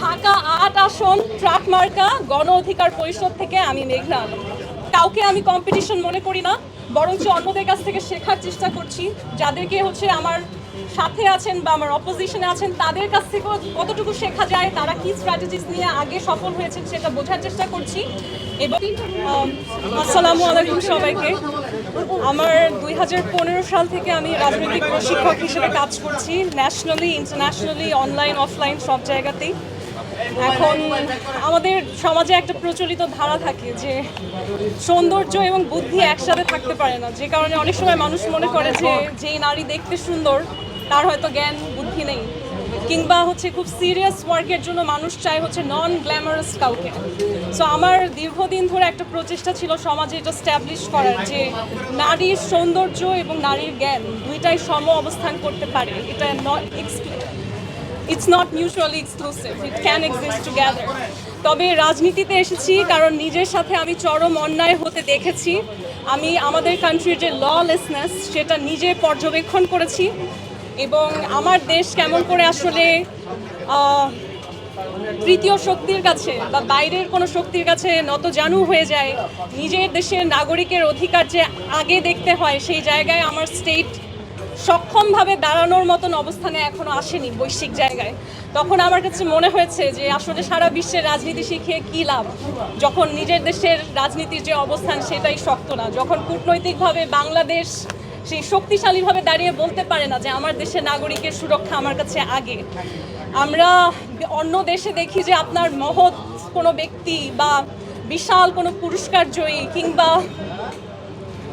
ঢাকা আট আসন, ট্রাক মার্কা, গণ অধিকার পরিষদ থেকে আমি মেঘনা আলম। কাউকে আমি কম্পিটিশন মনে করি না, বরঞ্চ অন্যদের কাছ থেকে শেখার চেষ্টা করছি, যাদেরকে হচ্ছে আমার সাথে আছেন বা আমার অপোজিশনে আছেন, তাদের কাছ থেকে কতটুকু শেখা যায়, তারা কি স্ট্র্যাটেজিস নিয়ে আগে সফল হয়েছেন সেটা বোঝার চেষ্টা করছি। এবং আসসালামু আলাইকুম সবাইকে। আমার দুই হাজার পনেরো সাল থেকে আমি রাজনৈতিক প্রশিক্ষক হিসেবে কাজ করছি ন্যাশনালি ইন্টারন্যাশনালি অনলাইন অফলাইন সব জায়গাতেই। এখন আমাদের সমাজে একটা প্রচলিত ধারা থাকে যে সৌন্দর্য এবং বুদ্ধি একসাথে থাকতে পারে না, যে কারণে অনেক সময় মানুষ মনে করে যে যেই নারী দেখতে সুন্দর তার হয়তো জ্ঞান, বুদ্ধি নেই। কিংবা হচ্ছে খুব সিরিয়াস ওয়ার্কের জন্য মানুষ চায় হচ্ছে নন গ্ল্যামারাস কাউকে। সো আমার দীর্ঘদিন ধরে একটা প্রচেষ্টা ছিল সমাজে এটা স্ট্যাবলিশ করার যে নারীর সৌন্দর্য এবং নারীর জ্ঞান দুইটাই সম অবস্থান করতে পারে, এটা not it's not mutually exclusive it can exist together তবে রাজনীতিতে এসেছি কারণ নিজের সাথে আমি চরম অন্যায় হতে দেখেছি। আমি আমাদের কান্ট্রির যে ললেসনেস সেটা নিজে পর্যবেক্ষণ করেছি। এবং আমার দেশ কেমন করে আসলে তৃতীয় শক্তির কাছে বা বাইরের কোনো শক্তির কাছে নত জানু হয়ে যায়, নিজের দেশের নাগরিকের অধিকার যে আগে দেখতে হয় সেই জায়গায় আমার স্টেট সক্ষমভাবে দাঁড়ানোর মতন অবস্থানে এখনও আসেনি বৈশ্বিক জায়গায়। তখন আমার কাছে মনে হয়েছে যে আসলে সারা বিশ্বের রাজনীতি শিখে কী লাভ? যখন নিজের দেশের রাজনীতির যে অবস্থান সেটাই শক্ত না, যখন কূটনৈতিকভাবে বাংলাদেশ সেই শক্তিশালীভাবে দাঁড়িয়ে বলতে পারে না যে আমার দেশের নাগরিকের সুরক্ষা আমার কাছে আগে। আমরা অন্য দেশে দেখি যে আপনার মহৎ কোনো ব্যক্তি বা বিশাল কোনো পুরস্কার জয়ী কিংবা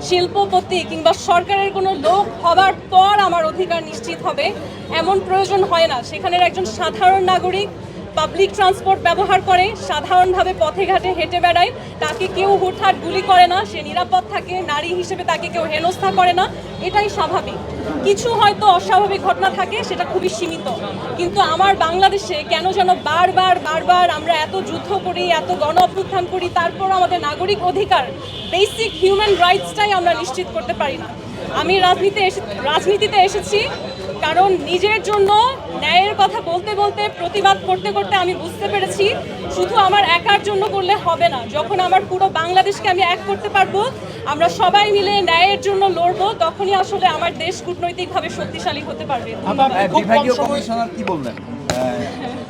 শিল্পপতি কিংবা সরকারের কোনো লোক হবার পর আমার অধিকার নিশ্চিত হবে, এমন প্রয়োজন হয় না। সেখানের একজন সাধারণ নাগরিক পাবলিক ট্রান্সপোর্ট ব্যবহার করে, সাধারণভাবে পথে ঘাটে হেঁটে বেড়ায়, তাকে কেউ হুটহাট গুলি করে না, সে নিরাপদ থাকে, নারী হিসেবে তাকে কেউ হেনস্থা করে না, এটাই স্বাভাবিক। কিছু হয়তো অস্বাভাবিক ঘটনা থাকে, সেটা খুবই সীমিত। কিন্তু আমার বাংলাদেশে কেন যেন বারবার বারবার আমরা এত যুদ্ধ করি, এত গণ অভ্যুত্থান করি, তারপর আমাদের নাগরিক অধিকার বেসিক হিউম্যান রাইটসটাই আমরা নিশ্চিত করতে পারি না। আমি রাজনীতি রাজনীতিতে এসেছি কারণ নিজের জন্য ন্যায়ের কথা বলতে বলতে প্রতিবাদ করতে করতে আমি বুঝতে পেরেছি শুধু আমার একার জন্য করলে হবে না। যখন আমার পুরো বাংলাদেশকে আমি এক করতে পারব আমরা সবাই মিলে ন্যায়ের জন্য লড়বো তখনই আসলে আমার দেশ কূটনৈতিকভাবে শক্তিশালী হতে পারবে। কি বললেন?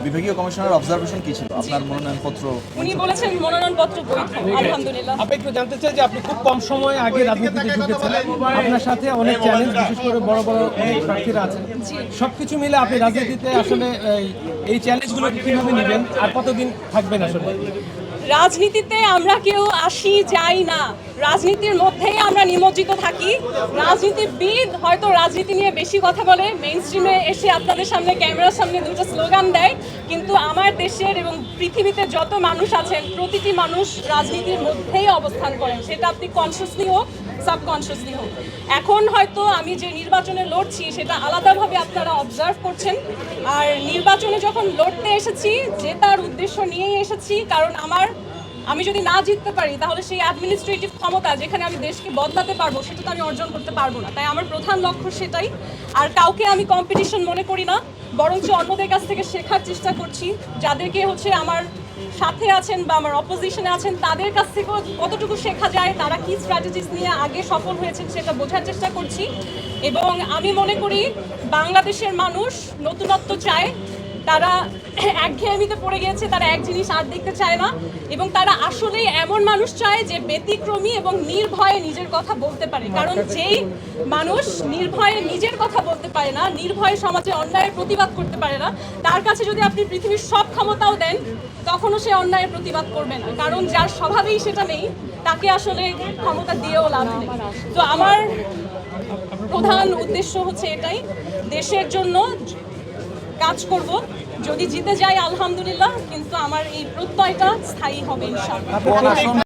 বিভাগীয় কমিশনার অবজারভেশন কি ছিল? আপনার মনোনয়নপত্র উনি বলেছেন মনোনয়নপত্র বৈধ। আলহামদুলিল্লাহ। আপনি একটু জানতে চাই যে আপনি খুব কম সময় আগে রাজনীতিতে ঢুকেছেন। আপনার সাথে অনেক চ্যালেঞ্জ বিশেষ করে বড় বড় অনেক প্রার্থীরা আছেন। সবকিছু মিলে আপনি রাজনীতিতে আসলে এই- চ্যালেঞ্জগুলো কীভাবে নেবেন আর কতদিন থাকবেন আসলে? রাজনীতিতে আমরা কেউ আসি যাই না। রাজনীতির মধ্যেই আমরা নিমজ্জিত থাকি। রাজনীতিবিদ হয়তো রাজনীতি নিয়ে বেশি কথা বলে মেইন স্ট্রিমে এসে আপনাদের সামনে, ক্যামেরার সামনে দুটো স্লোগান দেয়। কিন্তু আমার দেশের এবং পৃথিবীতে যত মানুষ আছেন, প্রতিটি মানুষ রাজনীতির মধ্যেই অবস্থান করেন। সেটা আপনি কনসিয়াসলি হোক সাবকনসিয়াসলি হোক। এখন হয়তো আমি যে নির্বাচনে লড়ছি, সেটা আলাদাভাবে আপনারা অবজার্ভ করছেন। আর নির্বাচনে যখন লড়তে এসেছি জেতার উদ্দেশ্য নিয়েই এসেছি, কারণ আমার আমি যদি না জিততে পারি, তাহলে সেই অ্যাডমিনিস্ট্রেটিভ ক্ষমতা যেখানে আমি দেশকে বদলাতে পারব, সেটা তো আমি অর্জন করতে পারব না। তাই আমার প্রধান লক্ষ্য সেটাই। আর কাউকে আমি কম্পিটিশন মনে করি না, বরঞ্চ অন্যদের কাছ থেকে শেখার চেষ্টা করছি। যাদেরকে হচ্ছে আমার সাথে আছেন বা আমার অপোজিশনে আছেন, তাদের কাছ থেকেও কতটুকু শেখা যায়, তারা কি স্ট্র্যাটেজিস নিয়ে আগে সফল হয়েছেন সেটা বোঝার চেষ্টা করছি। এবং আমি মনে করি, বাংলাদেশের মানুষ নতুনত্ব চায় তারা একঘেয়েমিতে পড়ে গিয়েছে তারা এক জিনিস আর দেখতে চায় না এবং তারা আসলেই এমন মানুষ চায় যে ব্যতিক্রমী এবং নির্ভয়ে নিজের কথা বলতে পারে। কারণ যেই মানুষ নির্ভয়ে নিজের কথা বলতে পারে না নির্ভয়ে সমাজে অন্যায়ের প্রতিবাদ করতে পারে না তার কাছে যদি আপনি পৃথিবীর সব ক্ষমতাও দেন তখনও সে অন্যায়ের প্রতিবাদ করবে না। কারণ যার স্বভাবেই সেটা নেই তাকে আসলে ক্ষমতা দিয়েও লাভ নেই। তো আমার প্রধান উদ্দেশ্য হচ্ছে এটাই দেশের জন্য কাজ করব। যদি জিতে যাই আলহামদুলিল্লাহ কিন্তু আমার এই প্রত্যয়টা স্থায়ী হবে ইনশাআল্লাহ।